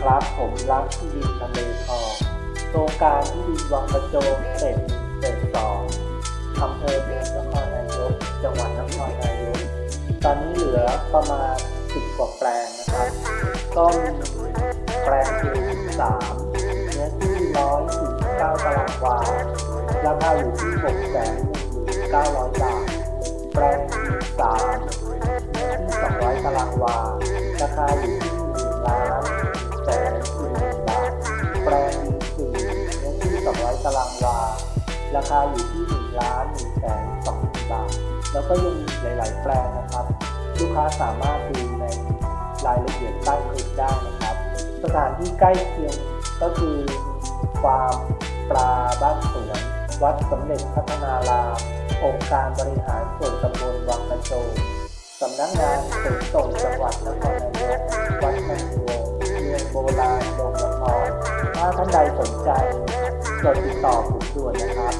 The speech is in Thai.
ดินทำเลทองโครงการที่ดินวังประโจมเฟสเฟสสองอำเภอเมืองนครนายกจังหวัดนครนายกตอนนี้เหลือประมาณ10กว่าแปลงนะครับก็มีแปลงที่3เนื้อที่149ตารางวาราคาอยู่ที่6 1 900บาทแปลงที่3เนื้อที่200ตารางวาราคาอยู่ที่ ราคาอยู่ที่1ล้าน1แสน2บาท แล้วก็ยังมีหลาย ๆ แปลงนะครับ ลูกค้าสามารถดูในรายละเอียดใต้คลิปได้นะครับ สถานที่ใกล้เคียงก็คือฟาร์มปลาบ้านสวน วัดสมเด็จพัฒนาราม องค์การบริหารส่วนตำบลวังกระโจมสำนักงานขนส่งจังหวัดนครนายกวัดพันวงศ์เมืองโบราณดงละครถ้าท่านใดสนใจ ดติดต่อกลุ่มด่วนนะครับ